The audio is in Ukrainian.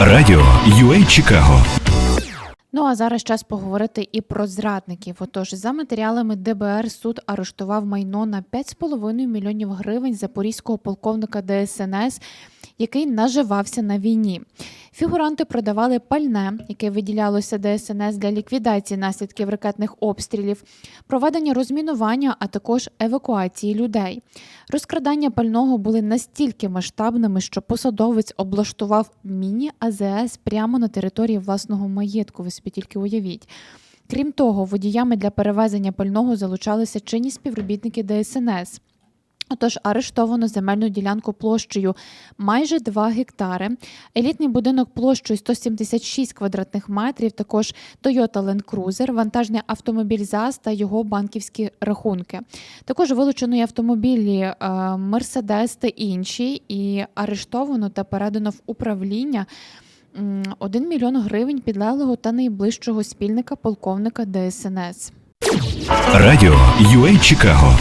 Радіо UA Чикаго Ну а зараз час поговорити і про зрадників. Отож, за матеріалами ДБР суд арештував майно на 5,5 мільйонів гривень запорізького полковника ДСНС, який наживався на війні. Фігуранти продавали пальне, яке виділялося ДСНС для ліквідації наслідків ракетних обстрілів, проведення розмінування, а також евакуації людей. Розкрадання пального були настільки масштабними, що посадовець облаштував міні-АЗС прямо на території власного маєтку. Ви собі тільки уявіть. Крім того, водіями для перевезення пального залучалися чинні співробітники ДСНС. Отож, арештовано земельну ділянку площею майже 2 гектари, елітний будинок площею 176 квадратних метрів, також Toyota Land Cruiser, вантажний автомобіль ЗАЗ та його банківські рахунки. Також вилучено автомобілі Mercedes та інші, і арештовано та передано в управління м, 1 мільйон гривень підлеглого та найближчого спільника полковника ДСНС. Радіо UA Чикаго